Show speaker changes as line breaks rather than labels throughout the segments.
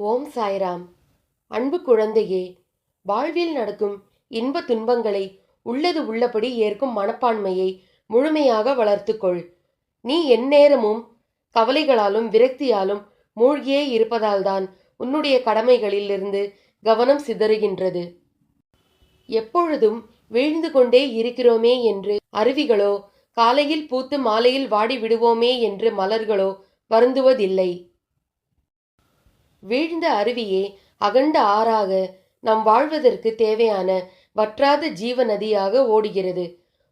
ஓம் சாய்ராம். அன்பு குழந்தையே வாழ்வில் நடக்கும் இன்ப துன்பங்களை உள்ளது உள்ளபடி ஏற்கும் மனப்பான்மையை முழுமையாக வளர்த்துக்கொள். நீ எந்நேரமும் கவலைகளாலும் விரக்தியாலும் மூழ்கியே இருப்பதால்தான் உன்னுடைய கடமைகளில் இருந்து கவனம் சிதறுகின்றது. எப்பொழுதும் வீழ்ந்து கொண்டே இருக்கிறோமே என்று அருவிகளோ காலையில் பூத்து மாலையில் வாடி விடுவோமே என்று மலர்களோ வருந்துவதில்லை. வீழ்ந்த அருவியே அகண்ட ஆறாக நாம் வாழ்வதற்கு தேவையான வற்றாத ஜீவ நதியாக ஓடுகிறது.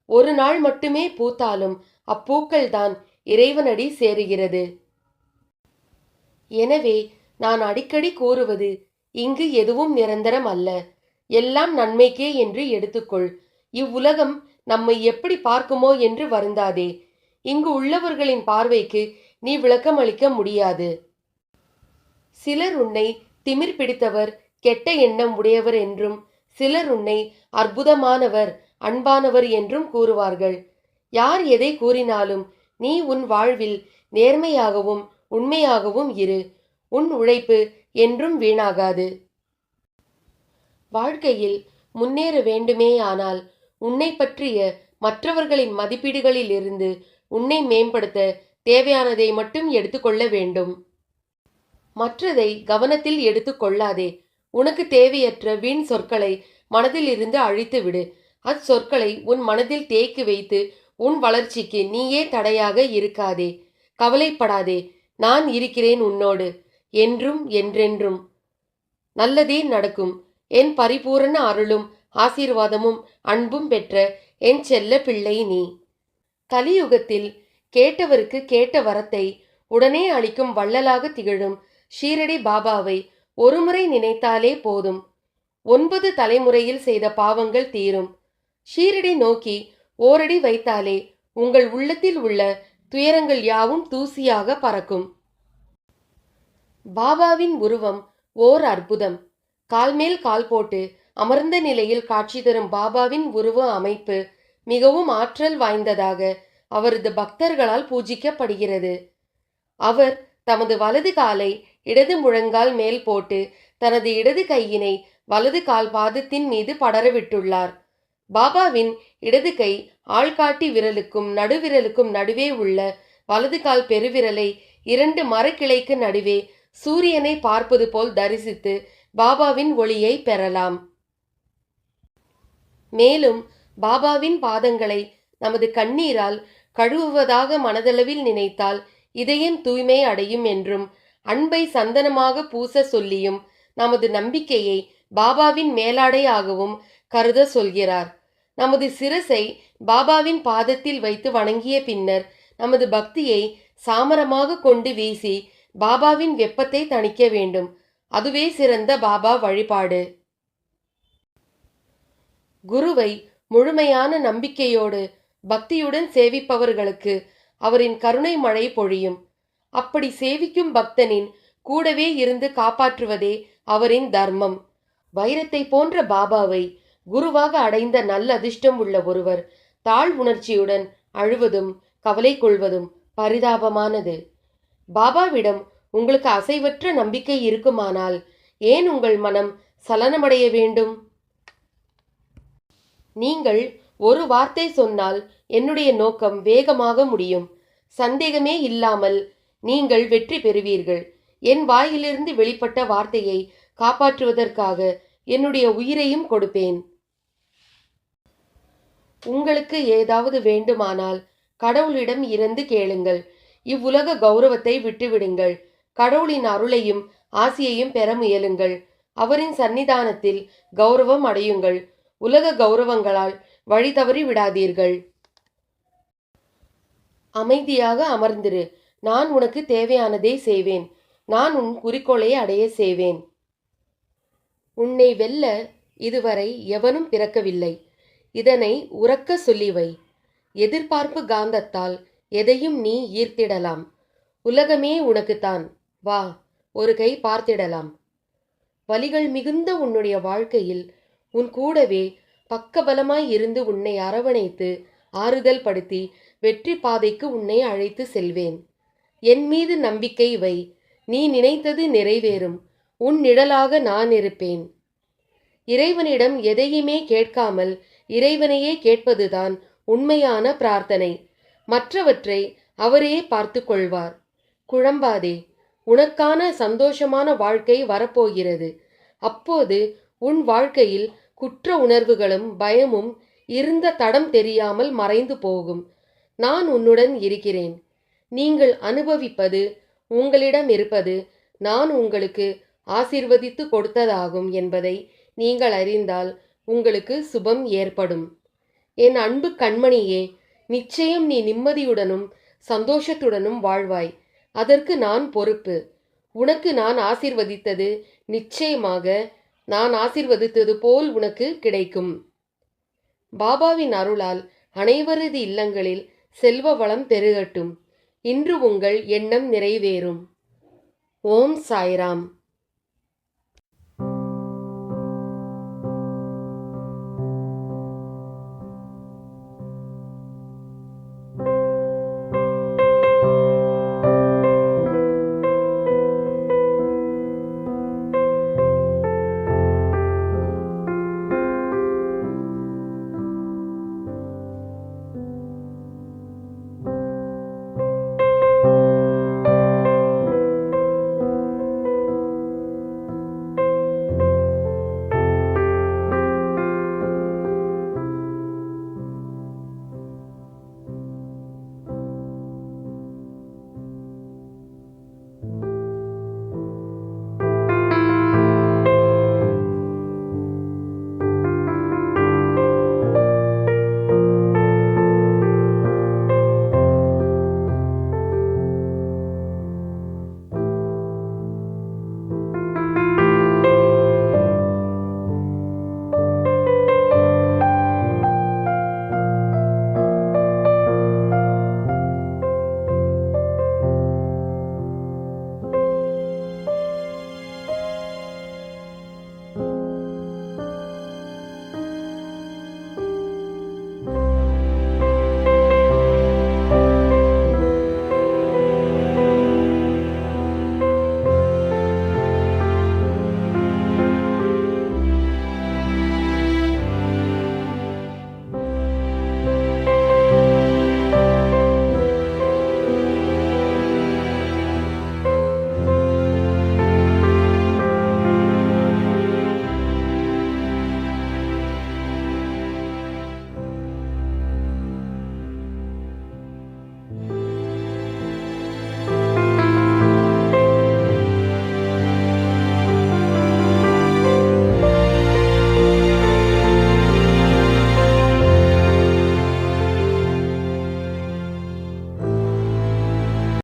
ஒரு நாள் மட்டுமே பூத்தாலும் அப்பூக்கள் தான் இறைவனடி சேருகிறது. எனவே நான் அடிக்கடி கூறுவது இங்கு எதுவும் நிரந்தரம் அல்ல. எல்லாம் நன்மைக்கே என்று எடுத்துக்கொள். இவ்வுலகம் நம்மை எப்படி பார்க்குமோ என்று வருந்தாதே. இங்கு உள்ளவர்களின் பார்வைக்கு நீ விளக்கம் அளிக்க முடியாது. சிலர் உன்னை திமிர் பிடித்தவர் கெட்ட எண்ணம் உடையவர் என்றும் சிலர் உன்னை அற்புதமானவர் அன்பானவர் என்றும் கூறுவார்கள். யார் எதை கூறினாலும் நீ உன் வாழ்வில் நேர்மையாகவும் உண்மையாகவும் இரு. உன் உழைப்பு என்றும் வீணாகாது. வாழ்க்கையில் முன்னேற வேண்டுமேயானால் உன்னை பற்றிய மற்றவர்களின் மதிப்பீடுகளில் இருந்து உன்னை மேம்படுத்த தேவையானதை மட்டும் எடுத்துக்கொள்ள வேண்டும். மற்றதை கவனத்தில் எடுத்து கொள்ளாதே. உனக்கு தேவையற்ற வீண் சொற்களை மனதில் இருந்து அழித்து விடு. அச்சொற்களை உன் மனதில் தேக்கி வைத்து உன் வளர்ச்சிக்கு நீயே தடையாக இருக்காதே. கவலைப்படாதே. நான் இருக்கிறேன் உன்னோடு. என்றும் என்றென்றும். நல்லதே நடக்கும். என் பரிபூரண அருளும் ஆசீர்வாதமும் அன்பும் பெற்ற என் செல்ல பிள்ளை நீ. கலியுகத்தில் கேட்டவருக்கு கேட்ட வரத்தை உடனே அளிக்கும் வள்ளலாக திகழும் ஷீரடி பாபாவை ஒருமுறை நினைத்தாலே போதும். ஒன்பது தலைமுறையில் செய்த பாவங்கள் தீரும். ஷீரடி நோக்கி ஓரடி வைத்தாலே உங்கள் உள்ளத்தில் உள்ள துயரங்கள் யாவும் தூசியாக பறக்கும். பாபாவின் உருவம் ஓர் அற்புதம். கால்மேல் கால் போட்டு அமர்ந்த நிலையில் காட்சி தரும் பாபாவின் உருவ அமைப்பு மிகவும் ஆற்றல் வாய்ந்ததாக அவரது பக்தர்களால் பூஜிக்கப்படுகிறது. அவர் தமது வலது காலை இடது முழங்கால் மேல் போட்டு தனது இடது கையினை வலது கால் பாதத்தின் மீது படரவிட்டுள்ளார். பாபாவின் இடது கை ஆள்காட்டி விரலுக்கும் நடுவிரலுக்கும் நடுவே உள்ள வலது கால் பெருவிரலை இரண்டு மரக்கிளைக்கு நடுவே சூரியனை பார்ப்பது போல் தரிசித்து பாபாவின் ஒளியை பெறலாம். மேலும் பாபாவின் பாதங்களை நமது கண்ணீரால் கழுவுவதாக மனதளவில் நினைத்தால் இதயம் தூய்மை அடையும் என்றும் அன்பை சந்தனமாக பூச சொல்லியும் நமது நம்பிக்கையை பாபாவின் மேலாடையாகவும் கருத சொல்கிறார். நமது சிரசை பாபாவின் பாதத்தில் வைத்து வணங்கிய பின்னர் நமது பக்தியை சாமரமாக கொண்டு வீசி பாபாவின் வெப்பத்தை தணிக்க வேண்டும். அதுவே சிறந்த பாபா வழிபாடு. குருவை முழுமையான நம்பிக்கையோடு பக்தியுடன் சேவிப்பவர்களுக்கு அவரின் கருணை மழை பொழியும். அப்படி சேவிக்கும் பக்தனின் கூடவே இருந்து காப்பாற்றுவதே அவரின் தர்மம். வைரத்தை போன்ற பாபாவை குருவாக அடைந்த நல்ல அதிர்ஷ்டம் உள்ள ஒருவர் தாழ் உணர்ச்சியுடன் அழுவதும் கவலை கொள்வதும் பரிதாபமானது. பாபாவிடம் உங்களுக்கு அசைவற்ற நம்பிக்கை இருக்குமானால் ஏன் உங்கள் மனம் சலனமடைய வேண்டும்? நீங்கள் ஒரு வார்த்தை சொன்னால் என்னுடைய நோக்கம் வேகமாக முடியும். சந்தேகமே இல்லாமல் நீங்கள் வெற்றி பெறுவீர்கள். என் வாயிலிருந்து வெளிப்பட்ட வார்த்தையை காப்பாற்றுவதற்காக என்னுடைய உயிரையும் கொடுப்பேன். உங்களுக்கு ஏதாவது வேண்டுமானால் கடவுளிடம் இருந்து கேளுங்கள். இவ்வுலக கௌரவத்தை விட்டுவிடுங்கள். கடவுளின் அருளையும் ஆசியையும் பெற முயலுங்கள். அவரின் சன்னிதானத்தில் கௌரவம் அடையுங்கள். உலக கௌரவங்களால் வழி தவறி விடாதீர்கள். அமைதியாக அமர்ந்திரு. நான் உனக்கு தேவையானதை செய்வேன். நான் உன் குறிக்கோளை அடைய செய்வேன். உன்னை வெல்ல இதுவரை எவனும் பிறக்கவில்லை. இதனை உறக்க சொல்லி வை. எதிர்பார்ப்பு காந்தத்தால் எதையும் நீ ஈர்த்திடலாம். உலகமே உனக்குத்தான். வா ஒரு கை பார்த்திடலாம். வலிகள் மிகுந்த உன்னுடைய வாழ்க்கையில் உன் கூடவே பக்கபலமாய் இருந்து உன்னை அரவணைத்து ஆறுதல் படுத்தி வெற்றி பாதைக்கு உன்னை அழைத்து செல்வேன். என் மீது நம்பிக்கை வை. நீ நினைத்தது நிறைவேறும். உன் நிழலாக நான் இருப்பேன். இறைவனிடம் எதையுமே கேட்காமல் இறைவனையே கேட்பதுதான் உண்மையான பிரார்த்தனை. மற்றவற்றை அவரே பார்த்து கொள்வார். குழம்பாதே உனக்கான சந்தோஷமான வாழ்க்கை வரப்போகிறது. அப்போது உன் வாழ்க்கையில் குற்ற உணர்வுகளும் பயமும் இருந்த தடம் தெரியாமல் மறைந்து போகும். நான் உன்னுடன் இருக்கிறேன். நீங்கள் அனுபவிப்பது உங்களிடம் இருப்பது நான் உங்களுக்கு ஆசிர்வதித்து கொடுத்ததாகும் என்பதை நீங்கள் அறிந்தால் உங்களுக்கு சுபம் ஏற்படும். என் அன்பு கண்மணியே நிச்சயம் நீ நிம்மதியுடனும் சந்தோஷத்துடனும் வாழ்வாய். அதற்கு நான் பொறுப்பு. உனக்கு நான் ஆசிர்வதித்தது நிச்சயமாக நான் ஆசிர்வதித்தது போல் உனக்கு கிடைக்கும். பாபாவின் அருளால் அனைவரது இல்லங்களில் செல்வ வளம் பெருகட்டும். இன்று உங்கள் எண்ணம் நிறைவேறும். ஓம் சாய்ராம்.